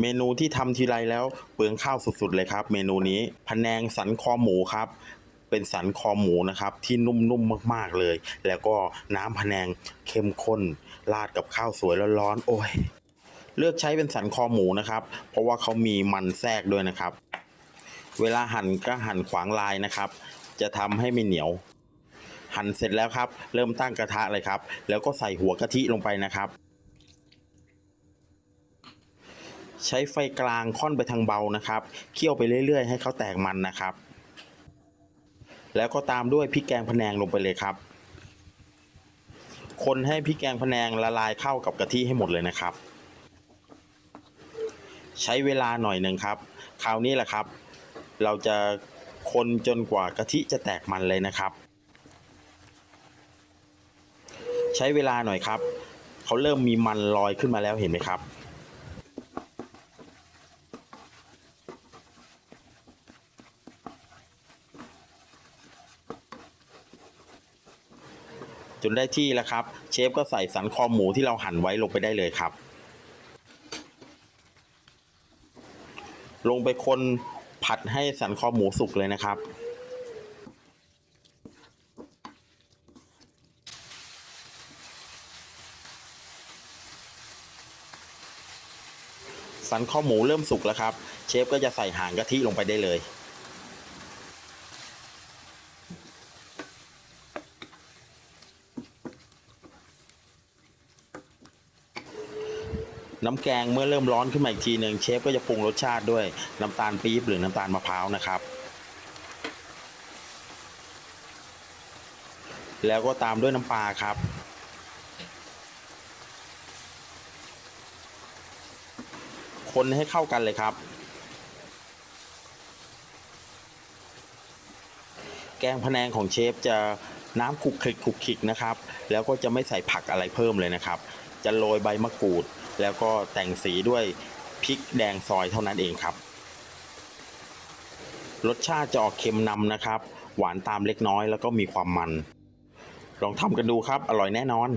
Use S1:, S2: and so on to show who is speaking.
S1: เมนูที่ทำทีไรแล้วเปลืองข้าวสุดๆเลยครับ เมนูนี้พะแนงสันคอหมูครับ เป็นสันคอหมูนะครับ ที่นุ่มๆมากๆเลย แล้วก็น้ำพะแนงเข้มข้น ราดกับข้าวสวยร้อนๆโอ้ยเลือกใช้เป็นสันคอหมูนะครับ เพราะว่าเขามีมันแทรกด้วยนะครับ เวลาหั่นก็หั่นขวางลายนะครับ จะทำให้ไม่เหนียว หั่นเสร็จแล้วครับ เริ่มตั้งกระทะเลยครับ แล้วก็ใส่หัวกะทิลงไปนะครับ ใช้ไฟกลางค่อนไปทางเบานะครับ เคี่ยวไปเรื่อย ๆ ให้เขาแตกมันนะครับ แล้วก็ตามด้วยพริกแกงพะแนงลงไปเลยครับ คนให้พริกแกงพะแนงละลายเข้ากับกะทิให้หมดเลยนะครับ ใช้เวลาหน่อยหนึ่งครับ คราวนี้แหละครับ เราจะคนจนกว่ากะทิจะแตกมันเลยนะครับ ใช้เวลาหน่อยครับเขาเริ่มมีมันลอยขึ้นมาแล้วเห็นไหมครับ จนได้ที่แล้วครับ เชฟก็ใส่สันคอหมูที่เราหั่นไว้ลงไปได้เลยครับ ลงไปคนผัดให้สันคอหมูสุกเลยนะครับสันคอหมูเริ่มสุกแล้วครับ เชฟก็จะใส่หางกะทิลงไปได้เลย น้ำแกงเมื่อเริ่มร้อนขึ้นมาอีกทีหนึ่งเชฟก็จะปรุงรสชาติด้วยน้ำตาลปี๊บหรือน้ำตาลมะพร้าวนะครับ แล้วก็ตามด้วยน้ำปลาครับ คนให้เข้ากันเลยครับ แกงพะแนงของเชฟจะน้ำคลุกคลิกคลุกคลิกนะครับ แล้วก็จะไม่ใส่ผักอะไรเพิ่มเลยนะครับ จะโรยใบมะกรูด แล้วก็แต่งสีด้วยพริกแดงซอยเท่านั้นเองครับ รสชาติจะออกเค็มนำนะครับ หวานตามเล็กน้อยแล้วก็มีความมัน ลองทำกันดูครับ อร่อยแน่นอน